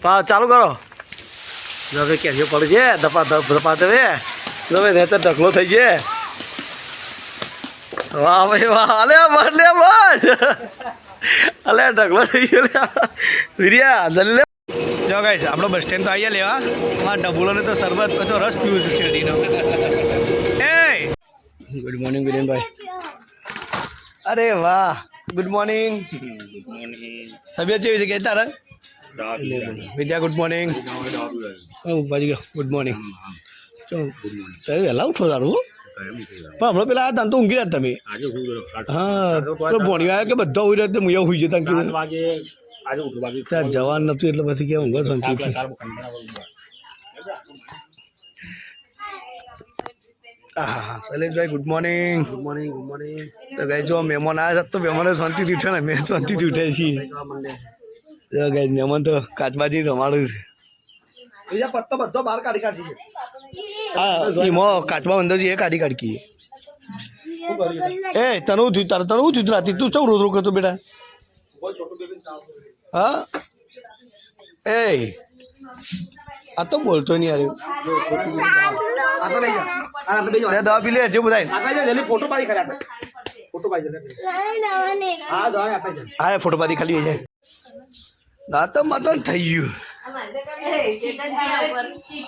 હા ચાલુ કરો. હવે કેરીઓ પડી છે ધપા ધપ ધપા જો હવે ને તો ઢગલો થઈ છે. વાહ ભાઈ વાહ અલે બસ લે બસ અલે ઢગલો થઈ ગયો વીર્યા જલ્દી જો ગાઈસ આપણો બસ સ્ટેન્ડ તો આવીએ લેવા અમારા ડબુલોને તો શરબત તો રસ પીવું છે શેરડીનો એ ગુડ મોર્નિંગ વિરેનભાઈ અરે વાહ ગુડ મોર્નિંગ તબિયત કેવી છે? કે તારા Vidya good morning good morning તમે વહેલા ઉઠો તારું પણ હમણાં પેલા હતા ને તો ઊંઘી રહ્યા તમે. હા પેલો ભોણી આવ્યો કે બધા ઉઈ રહ્યા હું એવું હુઈ જતા ત્યાં જવાન નતું એટલે પછી કે ઊંઘો શાંતિથી હા Shaileshbhai good morning good morning good morning તો ગાઈ જો મહેમાન આવ્યા તો મહેમાનો શાંતિથી ઉઠે ને મેં શાંતિથી ઉઠે છીએ. જો ગાઈ મહેમાન તો કાચબાજી રમાડું છે. બીજા પત્તો બધો બહાર કાઢી કાઢી હા એમાં કાચબા અંદર છે એ કાઢી કાઢી એ તને હું થયું? તારે તને હું થયું? રાતે તું ચૌ રોજ કરતો બેટા? હા? એ આ તો બોલતો નહીં અરે આ તો લઈ જા આ તો લઈ જા લે દવા પી લે જે બધા આ જા જલ્દી ફોટો પાડી કર્યા ફોટો પાડી હા દવા છે. હા ફોટો પાડી ખાલી જાય. દાંતો માતન થઈ ગયું.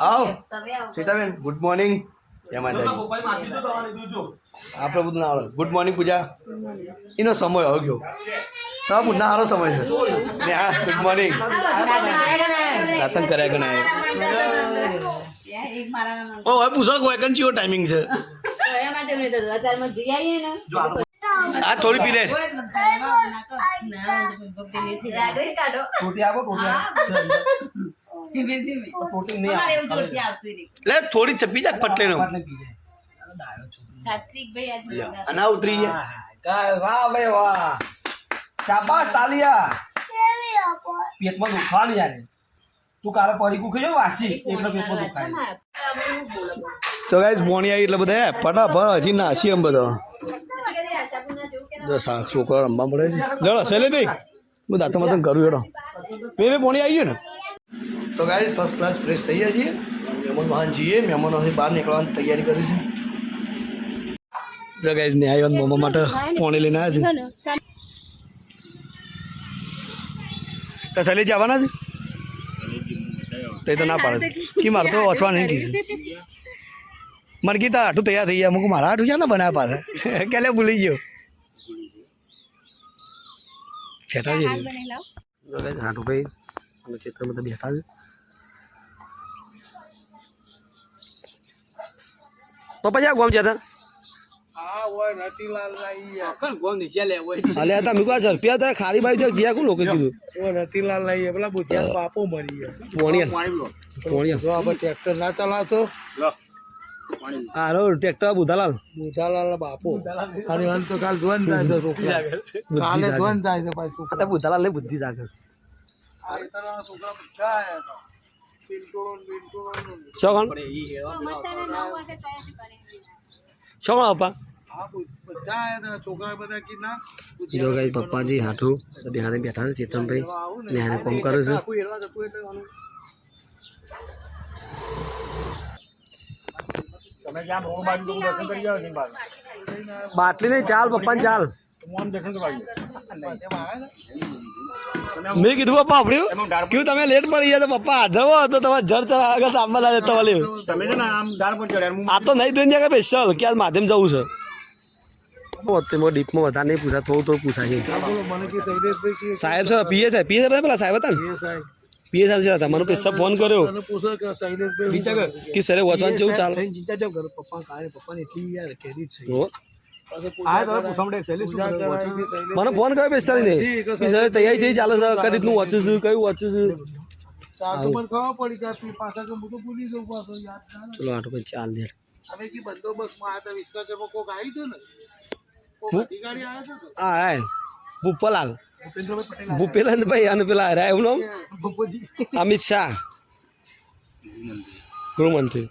આવ સીતાબેન ગુડ મોર્નિંગ જય માતાજી. આપણે બધું ના આવડે. Good morning Pooja. એનો સમય હવે ગયો તો પૂના સારો સમય છે. ને હા ગુડ મોર્નિંગ રાતન કર્યા ગણાય. ઓ હવે પૂછો કે વેકન્સી ટાઈમિંગ છે. આ થોડી પી લે થોડી ચપી જા પટલે નો અને ઉતરી જાય વાહ ભાઈ વાહ શાબાશ તાલિયા પેટમાં દુખાવાની યાર તું કાલે પડી કુખી વાસી એટલે પેટમાં દુખાય તો ગાઈસ બોણી આવી એટલે બધા ફટાફટ હજી નાસી એમ બધો છોકરા રમવા મળે છે. જડો શૈલેષભાઈ. હું દાંતો માતો કરું હેડો. બે બે પોણી આવી ગયું ને? તો ગાઈસ ફર્સ્ટ ક્લાસ ફ્રેશ થઈ ગયા છીએ. મહેમાન વાહન જઈએ મહેમાનોથી બહાર નીકળવાની તૈયારી કરી છે. જો ગાઈઝ ને આવ્યો મમ્મા માટે પોણી લઈને આવ્યા છે. તો શૈલેષ જવાના છે? તે તો ના પાડે કે મારે તો ઓછવા નહીં કીધું. મને કીધા આટું તૈયાર થઈ ગયા અમુક મારા આટું ક્યાં ના બનાવ્યા પાછા? ક્યાં ભૂલી ગયો? છેટા છે હાટું ભાઈ અને ચિત્રમાં તો બેઠા છે. તો પછી આ ગોમ જતા કલ ગોલ નીચે લે ઓય હાલે હતા મેં કહ્યું ઝડપિયા હતા ખારી બાજુ જ્યાં કોણ લોકો કીધું? રતિલાલ લઈએ પેલા બુધિયા બાપો મરી ગયા. પોણિયા. પોણિયા જો આપણે ટ્રેક્ટર ના ચલાવતો. હારો ટ્રેક્ટર બુધાલાલ. બુધાલાલ બાપો. અને અંત તો કાલ જોન જાય છે છોકરા. કાલે જોન જાય છે પાછું છોકરા. બુધાલાલ ને બુદ્ધિ જાગે આ ઇતના છોકરા બધા આયા હતા. પિંટોળો ને બિંટોળો ને. શું કોણ? પડે ઈ શું કોણ અપા આ બુ- બધા આયા હતા. છોકરા બધા કે ના જો ગાઈ પપ્પાજી હાથું બેહાને બેઠા છે ચેતનભાઈ ને. કોમ કરું છે આખું હેરવા જતું એટલે આનું તમે જ્યાં ભોગ બાજુ તો દર્શન કરી જાવ ને બાજુ. બાટલી નહીં ચાલ પપ્પા ચાલ. મોં તેમાં કીધું પપ્પા આપડ્યું કયું તમે લેટ પડી ગયા તો પપ્પા. હાજર તો તમારે જર ચર આગળ આંબા લાગે તમારે તમે છે ને આમ દાળ પર ચડ્યા. આ તો નહીં દઈને જાય સ્પેશિયલ કે આજ માધ્યમ જવું છે? તેમાં ડીપમાં વધારે નહીં પૂછા થોડું થોડું પૂછાય. સાહેબ છે પીએ સાહેબ પીએ સાહેબ પેલા સાહેબ હતા ને? એ સાહેબ પીએ હતા મને પૈસા ફોન કર્યો. કે સરે વચવાન જેવું ચાલે? ચિંતા કેમ કરે પપ્પા કાંઈ નહીં, પપ્પાની એટલી યાર કેરી છે. મને ફોન કર્યો પૈસા ને સર તૈયારી થઈ ચાલે સર કઈ રીતનું વાંચું છું કયું વાંચું છું? તાર તો મને ખબર પડી કે આ પાછા તો હું તો ભૂલી જઉં પાછો યાદ ના રહે. ચલો પછી ભૂપલાલ. ભૂપેન્દ્રભાઈ અને પેલા હરા એવું નામ? અમિત શાહ. ગૃહમંત્રી.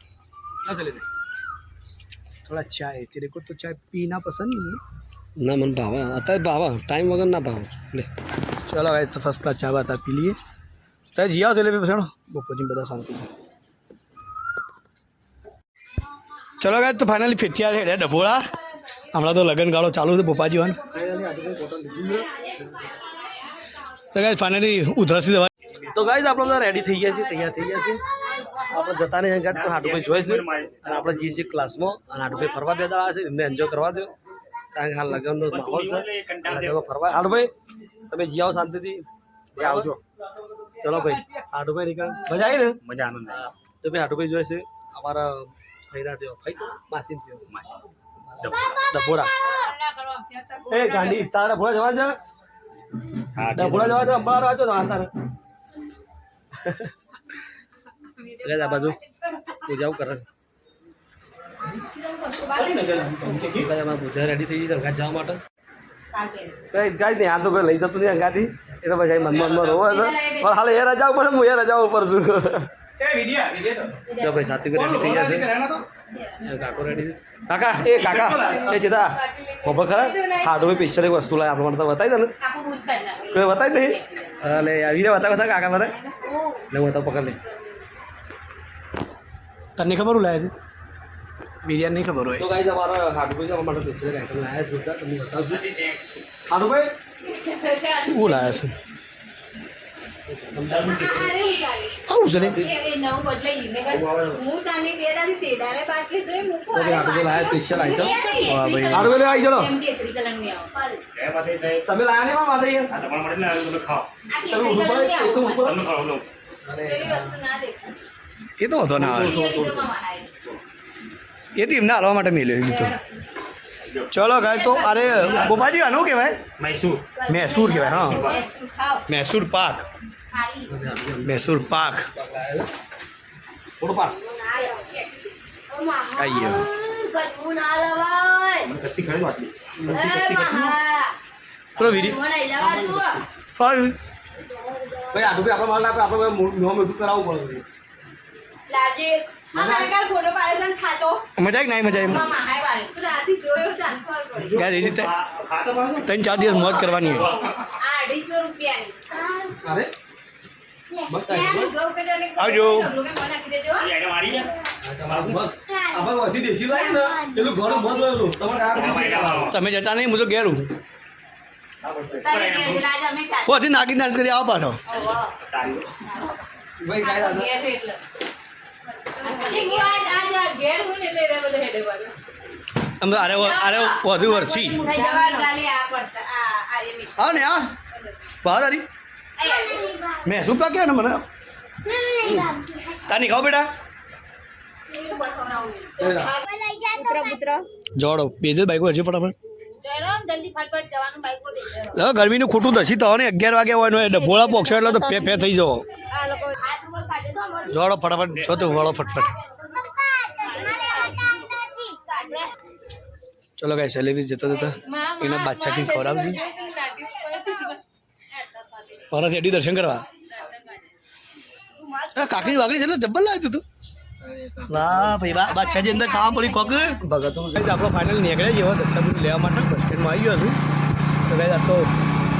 થોડા ચાય તેરે કો તો ચાય પી ના પસંદ નહીં. ના મને ભાવા. અત્યારે ભાવા. ટાઈમ વગર ના ભાવા. લે. ચલો ગાઈસ તો ફર્સ્ટ ક્લાસ ચા બાતા પી લઈએ. ત્યાં જીયા છો એટલે બેસાડો બપોરથી બધા શાંતિ. ચલો ગાય તો ફાઇનલી ફેટિયા છે ડભોળા. હમણાં તો લગન ગાળો ચાલુ છે બોપાજી વાન તો ગાઈઝ ફાઇનલી ઉધરાસી દવા તો ગાય આપણે બધા રેડી થઈ ગયા છે તૈયાર થઈ ગયા છે આપણે જતા નહીં ગાંઠ પણ હાટુભાઈ જોઈશે અને આપણે જઈએ છીએ ક્લાસમાં અને હાટુભાઈ ફરવા બે દાડા છે એમને એન્જોય કરવા દો કારણ કે હાલ લગ્નનો માહોલ છે. ફરવા હાટુભાઈ તમે જી આવો શાંતિથી. આવજો. ચલો ભાઈ હાટુભાઈ નીકળ. મજા આવી ને? મજા આનંદ તો ભાઈ હાટુભાઈ જોઈશે અમારા ફૈરા થયો ફઈ માસી થયો. માસી. ડભોરા. એ ગાંડી તારા ડભોરા જવા છે હા ડભોરા જવા છે અંબાળા વાંચો તો તારે એટલે આ બાજુ પૂજાઓ કરે છે. પૂજા રેડી થઈ ગઈ છે જવા માટે. કઈ કાંઈ નહીં આ તો કોઈ લઈ જતું નહીં અંગાથી. એ તો પછી મનમાં મનમાં રોવો છે. પણ હાલ એ રજા ઉપર હું એ રજા ઉપર છું. જો ભાઈ સાત્વિક રેડી થઈ જશે? કાકો રેડી છે. કાકા એ કાકા એ ચેતા ખબર ખરા? હાડો સ્પેશિયલ એક વસ્તુ લાય આપણે મને તો બતાવી દે ને. કોઈ બતાવી નહીં એટલે આવીને બતાવે બતા કાકા બતાવે ને હું તો પકડ લે. તને ખબર હું લાવે છે? બિરયાની નહીં ખબર હોય. તો ગાઈઝ અમારો હાડુભાઈ અમારા માટે સ્પેશિયલ આઈટમ લાવ્યા છે તમને બતાવશું હાડુભાઈ શું લાયા છે? આવું. છે. તમે લાવ્યા નહીં એ તો હતો ના એ તો એમને હાલવા માટે મેલ્યો તો ચલો ગાય તો અરે બોબાજી આનું કહેવાય મૈસૂર. મૈસૂર કહેવાય હા. મૈસૂર પાક. મૈસૂર પાક થોડું પાક આઈએ કત્તી ખરી વાટલી પેલો વિડી પણ ભાઈ આટલું બી આપણે માલ આપે આપણે મોં મોટું કરાવવું પડે ફોટો પાડે છે ખાતો મજા આવી નહીં મજા આવી મહાય વાળે તો રાતે જોયો ટ્રાન્સફર પડ્યો ગાય એ રીતે આ ખાતા પાડો ત્રણ ચાર દિવસ મોજ કરવાની હોય આ અઢીસો રૂપિયાની અરે મસ્ત આવજો. તમે જતા નહીં હું તો ઘેરું પછી નાગી ડાન્સ કરી આવો પાછો. અમે અરે અરે વધુ વર્ષી. હા ને આ બહાદારી મેં શું કહ્યું ને મને? તાની ખાઓ બેટા. જોડો બેજે બાઈકો હજી ફટાફટ. ગરમીનું ખોટું દસી તો ને અગિયાર વાગે હોય ને ડભોળા પોક્ષો એટલે તો ફે ફે થઈ જવો. જોડો ફટાફટ છો તો વળો ફટફટ. ચલો ગાય સેલેરી જતા જતા એના બાદશાહથી ખવડાવશે. મારા શેઠી દર્શન કરવા. કાકડી વાકડી છે એટલે જબ્બર લાવ્યું તું વાહ ભાઈ વાહ બાદશાહજી અંદર કામ પડી કોક? ભગત આપણો ફાઇનલ નીકળ્યા જેવો દક્ષાપુરી લેવા માટે બસ સ્ટેન્ડમાં આવી ગયો છું. તો ગાઈ આ તો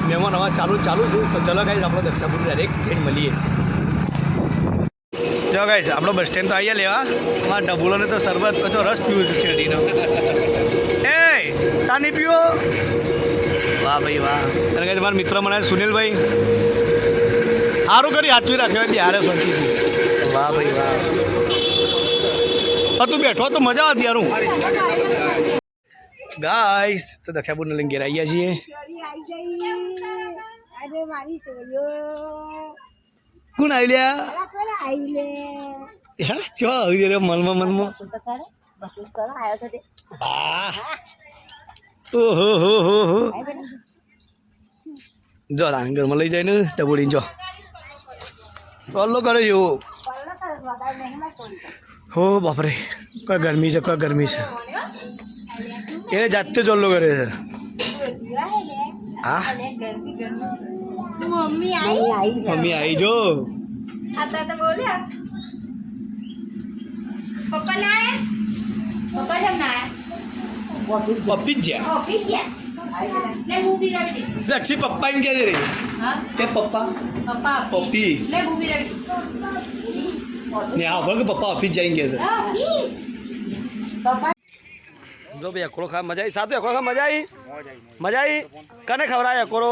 મહેમાન નવા ચાલુ ચાલુ છું તો ચલો ગાઈ આપણો દક્ષાપુરી ડાયરેક્ટ જઈને મળીએ. જો ગાઈસ આપણો બસ સ્ટેન્ડ તો આવી લેવા. મારા ડબુલોને તો શરબત તો રસ પીવું છે શેરડીનો. એ તાની પીવો. વાહ ભાઈ વાહ. અને કહે મારા મિત્ર મને સુનિલભાઈ. સારું કરી સાચવી રાખ્યો બિહારે શાંતિથી વાહ ભાઈ વાહ. હા તું બેઠો તો મજા આવતી યારું ગાઈસ તો દક્ષાપુરને લઈને ઘેર આવ્યા છીએ. અરે મારી ચોરીઓ કોણ આવી લ્યા? હા ચો આવી રે મનમાં મનમાં ઓહો હો હો હો જો તાણ ઘરમાં લઈ જઈને ડબોડીને જો. પલ્લો કરે જેવો હો, બાપરે, કોઈ ગરમી છે, કોઈ ગરમી છે. એને જાતે ચોલ્લો કરે છે. હા? મમ્મી આવી જો. પપ્પા ના પપ્પા જમ ના પપ્પી જ્યાં ઓફિસ લક્ષી પપ્પા એમ કે છે કે પપ્પા? પપ્પા ને આ ભગ પપ્પા ઓફિસ જઈને કે છે જો ભાઈ અકોળો ખા મજા આવી. સાતું અકોળો ખા મજા આવી? મજા આવી? કને ખવડાય અકોળો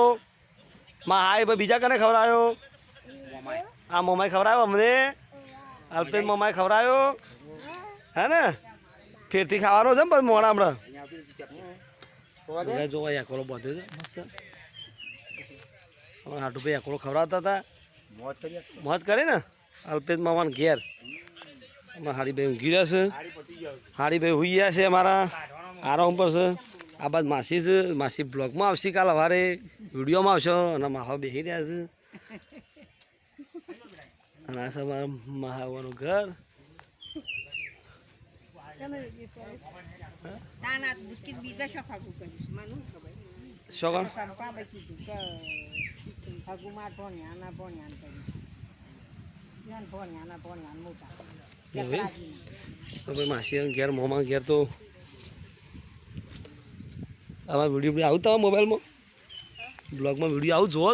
માં હાય ભાઈ બીજા કને ખવડાયો? આ મમાઈ ખવડાયો અમને? અલ્પેશ મમાઈ ખવડાયો? હે ને? ફેરથી ખાવાનો છે ને પછી મોડા હમણાં? બધો છે મસ્ત. અમારા હાટુ ભાઈ અકોળો ખવડાવતા હતા. મોજ કરે ને? અલ્પેશ મામાને ઘેર. અમારા હાડીભાઈ ઊંઘી રહ્યા છે. હાડીભાઈ હુઈ ગયા છે અમારા. આરામ પર છે. આ બાદ માસી છે. માસી બ્લોગમાં આવશે કાલ સવારે વિડીયોમાં આવશો. અને માહા બેસી રહ્યા છે. અને આ છે અમારા મહાવાનું ઘર. શું કોણ એવું? તો ભાઈ માસી ઘેર મોમાં ઘેર તો આમાં વીડિયો બી આવું તમારા મોબાઈલમાં? બ્લોગમાં વીડિયો આવું જોવો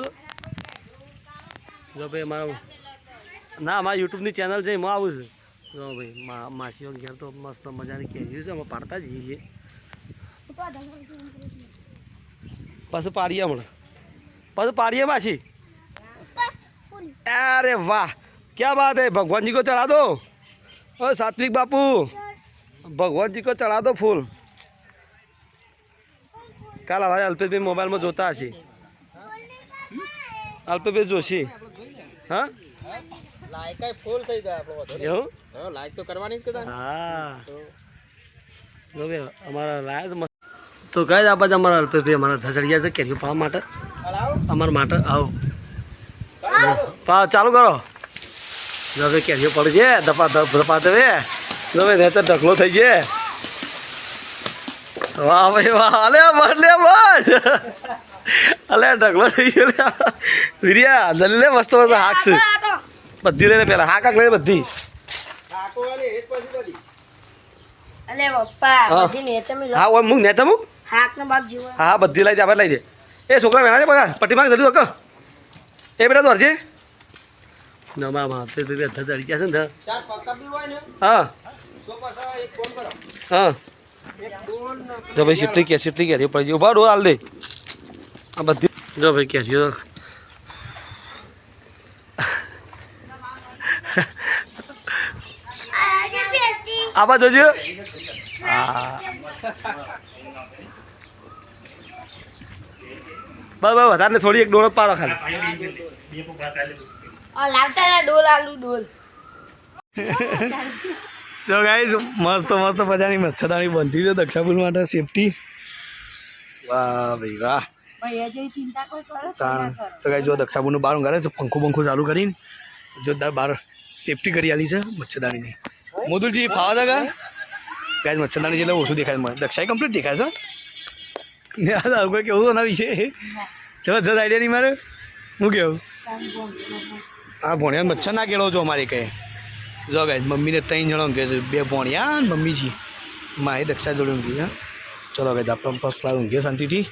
જો ભાઈ અમારા ના અમારા યુટ્યુબની ચેનલ છે એમાં આવું છે. જો ભાઈ માસીઓ ઘેર તો મસ્ત મજાની કેરીઓ છે અમે પાડતા જઈએ છીએ. પાછું પાડીએ હમણાં. પછી પાડીએ માસી અરે વાહ ક્યાં વાત હે? ભગવાનજી કો ચડા દો. ઓ સાત્વિક બાપુ ભગવાનજી કો ચડા દો ફૂલ. કાલ અમારે અલ્પેશભાઈ મોબાઈલમાં જોતા હશે. અલ્પેશભાઈ જોશી. હા? લાયકાઈ ફૂલ થઈ જાય આપણો એવું? લાયક તો કરવાની જ કદાચ. હા. ભાઈ અમારા લાયક તો કઈ આ અમારા અલ્પેશભાઈ અમારા ધસડિયા છે કેરીઓ પાવા માટે? અમારા માટે આવો. પા ચાલુ કરો. ભાઈ કેરીઓ પડી છે ધપા ધપ દવે ભાઈ ને તો ઢગલો થઈ છે વાહ ભાઈ વાહ. અલે બસ લે બસ. અલે ઢગલો થઈ ગયો વીર્યા જલ્દી મસ્ત મસ્ત હાક છે બધી લઈને પેલા હા હાક લઈને બધી. અલે પપ્પા હા. બધી નેચે મિલો હા ઓય મૂક નેચા મૂક. હાક નો બાપ જીવો. હા હા બધી લઈ દે આપણે લઈ દે. એ છોકરા વેણા છે બગા પટ્ટી માંગ જલ્દી એ બેટા દોરજે ના બા બા તે તે ધા ચડી ગયા છે ને ચાર પક્કા બી હોય ને હા. તો પાછા એક ફોન કરો. હા. જો ભાઈ શિફ્ટી કે શિફ્ટી કે પડી ઊભા ડો હાલ દે. આ બધી જો ભાઈ કે જો આ બાજુ જોજો. હા. બસ બસ વધારે થોડી એક ડોળ પાડો ખાલી. જો ગાઈસ મસ્ત મસ્ત મજાની મચ્છરદાણી બંધી છે દક્ષાપુર માટે સેફટી વાહ ભાઈ વાહ. કોઈ તો ગાઈ જો દક્ષાપુરનું બહાર ઘરે છે પંખો પંખો ચાલુ કરીને જોરદાર બહાર સેફટી કરી આલી છે મચ્છરદાણીની. મોદુલજી ફાવા દા ગાય મચ્છરદાની એટલે ઓછું દેખાય મને. દક્ષાએ કમ્પ્લીટ દેખાય છે ને આ કોઈ કેવું એના વિશે? જબરજસ્ત આઈડિયા નહીં મારે? હું કેવું? આ ભોણિયા મચ્છર ના કેળો છો અમારે કહે જો ગાય મમ્મીને ત્રણ જણો કહે છે બે ભોણિયા ને મમ્મીજી. માએ દક્ષા જોડે ઊંઘી હા. ચલો ગાય આપણે ફર્સ્ટ ક્લાસ ઊંઘીએ શાંતિથી.